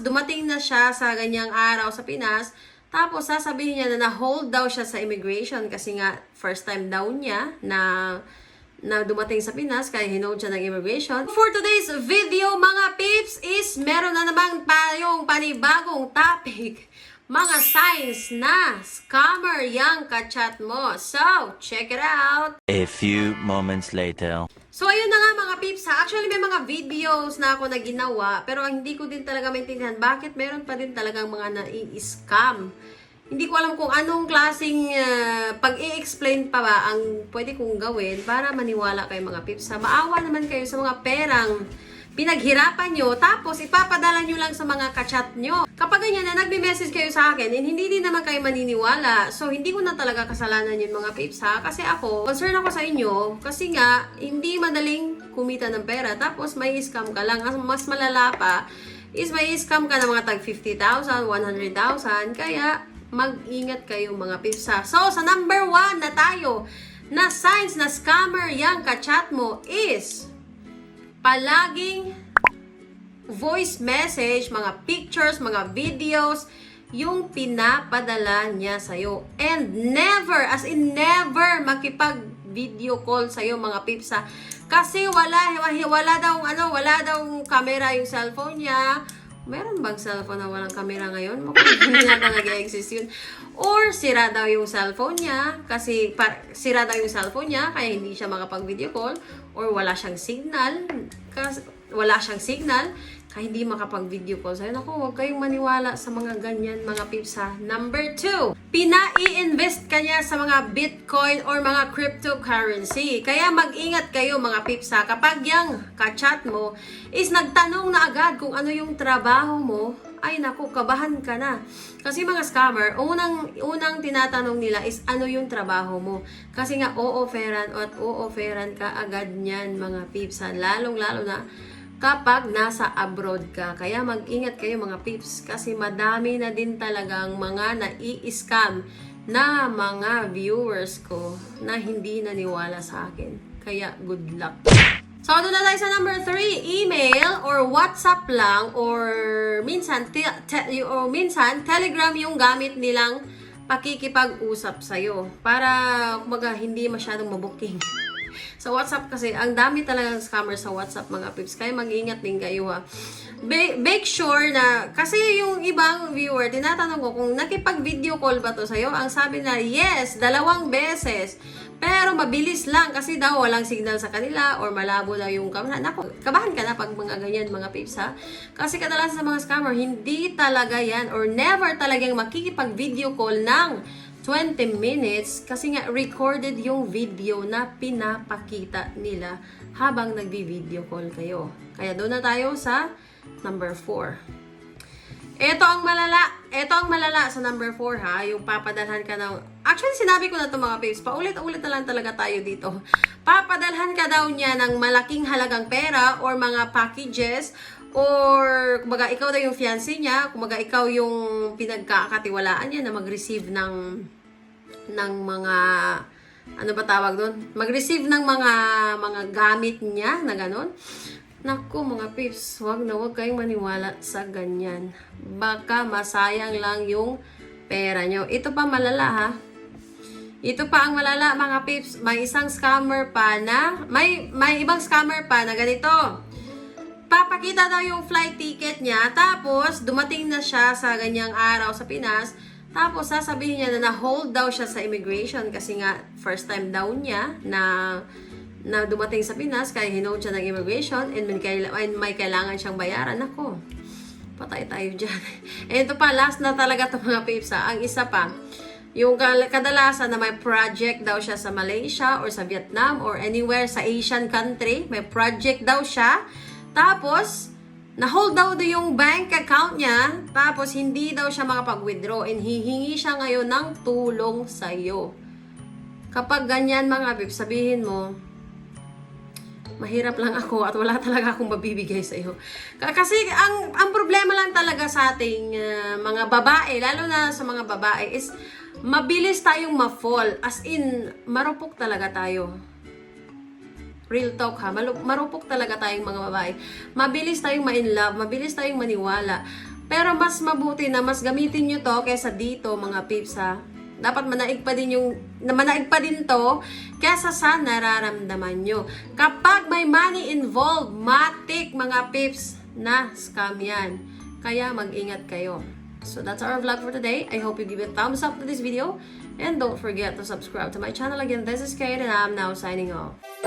dumating na siya sa ganyang araw sa Pinas. Tapos, sasabihin niya na na-hold daw siya sa immigration kasi nga, first time daw niya na na dumating sa Pinas kaya hinold siya ng immigration. For today's video, mga peeps, is meron na namang tayong panibagong topic. Mga signs na scammer yung kachat mo. So, check it out! A few moments later. So, ayun na nga mga peeps ha. Actually, may mga videos na ako na ginawa, pero ang hindi ko din talaga maintindihan bakit meron pa din talagang mga nai-scam. Hindi ko alam kung anong klaseng ah, pag-i-explain pa ba ang pwede kong gawin para maniwala kayo mga peeps ha. Maawa naman kayo sa mga perang pinaghirapan nyo, tapos ipapadala nyo lang sa mga kachat nyo. Kapag ganyan na nagme-message kayo sa akin, and hindi din naman kayo maniniwala. So, hindi ko na talaga kasalanan yun mga peeps ha. Kasi ako, concern ako sa inyo, kasi nga, hindi madaling kumita ng pera. Tapos, may scam ka lang. Ang mas malala pa, is may scam ka ng mga tag 50,000, 100,000. Kaya, mag-ingat kayo mga peeps ha. So, sa number one na tayo, na signs na scammer yung kachat mo is palaging voice message, mga pictures, mga videos, yung pinapadala niya sa'yo. And never, as in never, makipag video call sa'yo mga pips ha. Kasi wala, wala daw, ano, wala daw camera yung cellphone niya. Meron bang cellphone na walang camera ngayon? Mukhang hindi na nag-exist yun. Or sira daw yung cellphone niya kasi par- sira daw yung cellphone niya kaya hindi siya makapag-video call or wala siyang signal kasi wala siyang signal kaya hindi makapag-video call sa'yo. Naku, huwag kayong maniwala sa mga ganyan, mga pips ha. Number two, pina-i-invest ka niya sa mga Bitcoin or mga cryptocurrency. Kaya mag-ingat kayo mga pips ha. Kapag yung kachat mo is nagtanong na agad kung ano yung trabaho mo, ay naku, kabahan ka na. Kasi mga scammer, unang, unang tinatanong nila is ano yung trabaho mo. Kasi nga, o-offeran at o-offeran ka agad niyan mga pips ha. Lalong-lalo na kapag nasa abroad ka. Kaya mag-ingat kayo mga pips kasi madami na din talagang mga nai-scam na mga viewers ko na hindi naniwala sa akin. Kaya good luck. So, doon na tayo sa number 3, email or WhatsApp lang or minsan te- te- or minsan Telegram yung gamit nilang pakikipag-usap sa'yo para kumaga hindi masyadong mabuking. Sa WhatsApp kasi, ang dami talagang scammer sa WhatsApp mga pips. Kaya mag-ingat din kayo ha. Be- make sure na, kasi yung ibang viewer, tinatanong ko kung nakipag-video call ba to sa'yo. Ang sabi na, yes, dalawang beses. Pero mabilis lang kasi daw walang signal sa kanila or malabo daw yung camera. Naku, kabahan ka na pag mga ganyan mga pips ha. Kasi kadalasan sa mga scammer, hindi talaga yan or never talagang makikipag-video call ng 20 minutes kasi nga recorded yung video na pinapakita nila habang nagbi-video call kayo. Kaya doon na tayo sa number 4. Ito ang malala. Ito ang malala sa number 4 ha. Yung papadalhan ka ng... Actually, sinabi ko na ito mga babes. Paulit-ulit na lang talaga tayo dito. Papadalhan ka daw niya ng malaking halagang pera or mga packages or kumbaga ikaw daw yung fiancé niya, kumbaga ikaw yung pinagkakatiwalaan niya na mag-receive ng ng mga ano ba tawag doon? Mag-receive ng mga mga gamit niya na ganun. Naku mga pips, wag na wag kayong maniwala sa ganyan. Baka masayang lang yung pera nyo. Ito pa malala ha. Ito pa ang malala mga pips. May isang scammer pa na, may, may ibang scammer pa na ganito. Papakita daw yung flight ticket niya, tapos dumating na siya sa ganyang araw sa Pinas, tapos sasabihin niya na na-hold daw siya sa immigration kasi nga first time daw niya na na dumating sa Pinas kaya hinold siya ng immigration and may, and may kailangan siyang bayaran. Ako, patay tayo dyan. And ito pa, last na talaga itong mga peeps ha. Ang isa pa, yung kadalasan na may project daw siya sa Malaysia or sa Vietnam or anywhere sa Asian country, may project daw siya. Tapos, na-hold daw yung bank account niya, tapos hindi daw siya makapag-withdraw and hihingi siya ngayon ng tulong sa'yo. Kapag ganyan mga bib, sabihin mo, mahirap lang ako at wala talaga akong mabibigay sa iyo. Kasi ang ang problema lang talaga sa ating uh, mga babae, lalo na sa mga babae is mabilis tayong ma-fall. As in, marupok talaga tayo. Real talk ha, marupok talaga tayong mga babae. Mabilis tayong ma-in love, mabilis tayong maniwala. Pero mas mabuti na mas gamitin nyo to kaysa dito mga pips ha. Dapat manaig pa din yung, na manaig pa din to kaysa sa nararamdaman nyo. Kapag may money involved, matik mga pips na scam yan. Kaya mag-ingat kayo. So that's our vlog for today. I hope you give a thumbs up to this video. And don't forget to subscribe to my channel again. This is Kate and I'm now signing off.